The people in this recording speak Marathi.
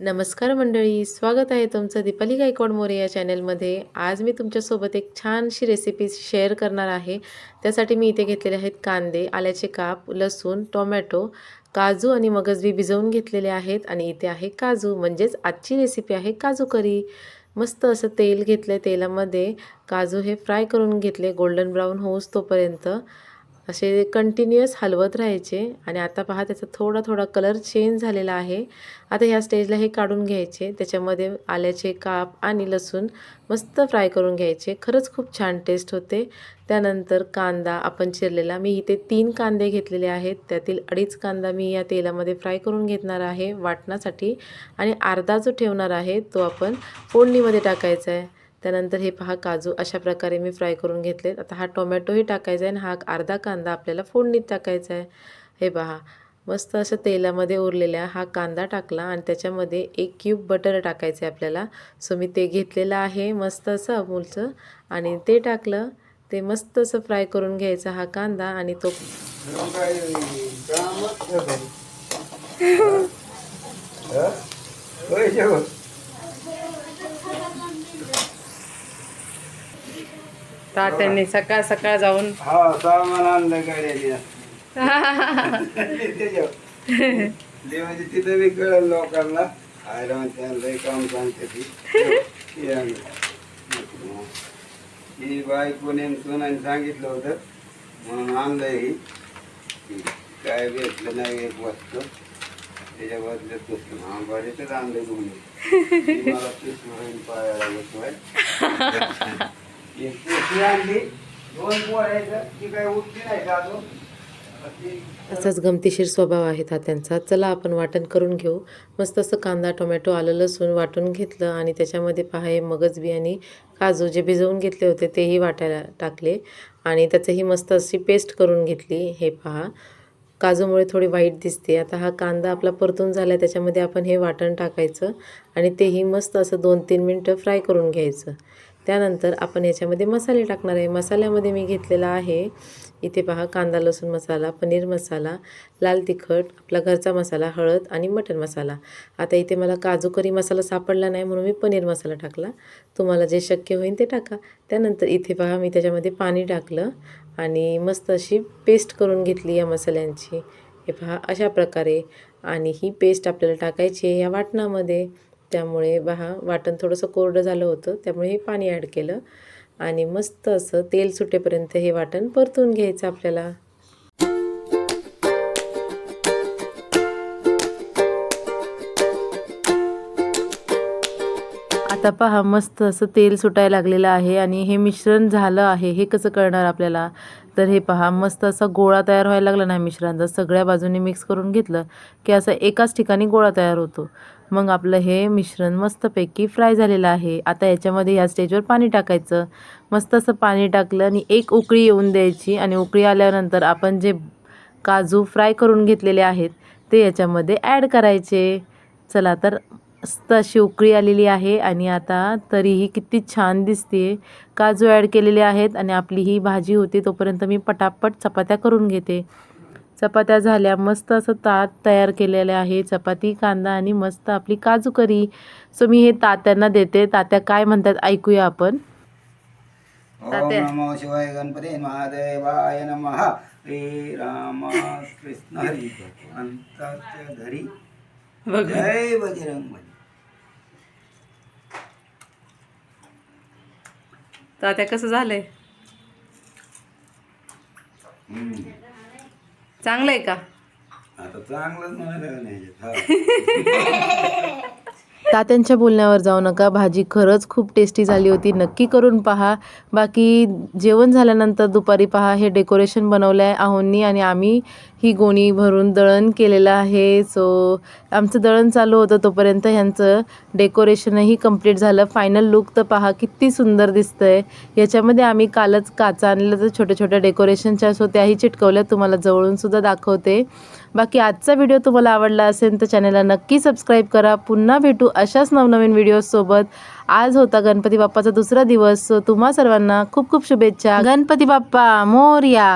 नमस्कार मंडळी स्वागत आहे तुमचं दीपाली गायकवाड मोरे या चॅनलमध्ये. आज मी तुमच्यासोबत एक छानशी रेसिपी शेअर करणार आहे. त्यासाठी मी इथे घेतलेले आहेत कांदे आल्याचे काप लसूण टोमॅटो काजू आणि मगजबी भिजवून घेतलेले आहेत आणि इथे आहे काजू. म्हणजेच आजची रेसिपी आहे काजू करी. मस्त असं तेल घेतलं आहे तेलामध्ये. काजू हे फ्राय करून घेतले गोल्डन ब्राऊन होऊस तोपर्यंत. असे कंटिन्युअस हलवत राहायचे. आणि आता पहा त्याचा थोडा थोडा कलर चेंज झालेला आहे. आता ह्या स्टेजला हे काढून घ्यायचे. त्याच्यामध्ये आल्याचे काप आणि लसूण मस्त फ्राय करून घ्यायचे. खरंच खूप छान टेस्ट होते. त्यानंतर कांदा आपण चिरलेला. मी इथे तीन कांदे घेतलेले आहेत. त्यातील अडीच कांदा मी या तेलामध्ये फ्राय करून घेतणार आहे वाटण्यासाठी. आणि अर्धा जो ठेवणार आहे तो आपण फोडणीमध्ये टाकायचा आहे. त्यानंतर हे पहा काजू अशा प्रकारे मी फ्राय करून घेतले आता हा टोमॅटोही टाकायचा आहे आणि हा अर्धा कांदा आपल्याला फोडणीत टाकायचा आहे. हे पहा मस्त असं तेलामध्ये उरलेल्या हा कांदा टाकला आणि त्याच्यामध्ये एक क्यूब बटर टाकायचं आहे आपल्याला. सो मी ते घेतलेलं आहे मस्त असं अमूलचं आणि ते टाकलं. ते मस्त असं फ्राय करून घ्यायचा हा कांदा आणि तो तात्यांनी सकाळ सकाळ जाऊन हा सामान आणलं गाड्याने. म्हणजे तिथं बी कळलं लोकांना. आयला म्हणते लय काम सांगते ती. हे आणलं. ही बायकोने सांगितलं होतं. म्हणून आणलं ही. काय भेटलं नाही एक वस्तू. त्याच्या बदल्यात पुस्तक हा आणलं तुम्ही मला पुस्तक पायाला बसवाय. एक आणली. दोन ती उठली नाही का अजून? ती असाच गमतीशीर स्वभाव आहे हा त्यांचा. चला आपण वाटण करून घेऊ. मस्त असं कांदा टोमॅटो आलं लसूण वाटून घेतलं आणि त्याच्यामध्ये पहा हे मगज बियाणे काजू जे भिजवून घेतले होते तेही वाटायला टाकले. आणि त्याचंही मस्त अशी पेस्ट करून घेतली. हे पहा. काजूमुळे थोडी वाईट दिसते. आता हा कांदा आपला परतून झाला आहे त्याच्यामध्ये आपण हे वाटण टाकायचं आणि तेही मस्त असं दोन तीन मिनटं फ्राय करून घ्यायचं. त्यानंतर आपण याच्यामध्ये मसाले टाकणार आहे. मसाल्यामध्ये मी घेतलेला आहे. इथे पहा कांदा लसूण मसाला पनीर मसाला लाल तिखट आपला घरचा मसाला हळद आणि मटण मसाला. आता इथे मला काजू करी मसाला सापडला नाही म्हणून मी पनीर मसाला टाकला. तुम्हाला जे शक्य होईल ते टाका. त्यानंतर इथे पहा मी त्याच्यामध्ये पाणी टाकलं आणि मस्त अशी पेस्ट करून घेतली या मसाल्यांची. हे पहा अशा प्रकारे. आणि ही पेस्ट आपल्याला टाकायची आहे या वाटणामध्ये. त्यामुळे पहा वाटण थोडंसं कोरडं झालं होतं त्यामुळे हे पाणी ॲड केलं. आणि मस्त असं तेल सुटेपर्यंत हे वाटण परतून घ्यायचं आपल्याला. आता पहा मस्त असं तेल सुटायला लागलेलं आहे आणि हे मिश्रण झालं आहे. हे कसं कळणार आपल्याला? तर हे पहा मस्त असा गोळा तयार व्हायला लागला ना मिश्रणाचा सगळ्या बाजूने मिक्स करून घेतलं की असं एकाच ठिकाणी गोळा तयार होतो. मग आपलं हे मिश्रण मस्तपैकी फ्राय झालेलं आहे. आता याच्यामध्ये या स्टेजवर पाणी टाकायचं. मस्त असं पाणी टाकलं आणि एक उकळी येऊन द्यायची आणि उकळी आल्यानंतर आपण जे काजू फ्राय करून घेतलेले आहेत ते याच्यामध्ये ॲड करायचे. चला तर मस्त अशी उकळी आलेली आहे आणि आता तरीही किती छान दिसते. काजू ॲड केलेले आहेत आणि आपली ही भाजी होती तोपर्यंत मी पटापट चपात्या करून घेते. चपात्या झाल्या मस्त असं ताट तयार केलेले आहे चपाती कांदा आणि मस्त आपली काजू करी. सो मी हे तात्यांना देते. तात्या काय म्हणतात ऐकूया आपण. नमो शिवाय गणपती महादेवाय नमः. श्री राम कृष्ण हरी. घरी. जय बजरंग बली. तात्या कसं झालंय हम्म. चांगलं आहे का आता चांगलंच म्हणायला नाही. तात्यांच्या बोलण्यावर जाऊ नका भाजी खरंच खूप टेस्टी झाली होती नक्की करून पहा बाकी जेवण झाल्यानंतर दुपारी पहा हे डेकोरेशन बनवलं आहे आहोंनी आणि आम्ही ही गोणी भरून दळण केलेलं आहे. सो आमचं दळण चालू होतं तोपर्यंत ह्यांचं डेकोरेशनही कंप्लीट झालं. फायनल लुक तर पहा किती सुंदर दिसतं आहे याच्यामध्ये आम्ही कालच काचा आणलं तर छोट्या छोट्या डेकोरेशनच्या सो त्याही चिटकवल्या. तुम्हाला जवळूनसुद्धा दाखवते. बाकी आजचा व्हिडिओ तुम्हाला आवडला असेल तर चॅनलला नक्की सबस्क्राईब करा. पुन्हा भेटू अशाच नवनवीन व्हिडिओसोबत आज होता गणपती बाप्पाचा दुसरा दिवस. सो तुम्हा सर्वांना खूप खूप शुभेच्छा. गणपती बाप्पा मोरया!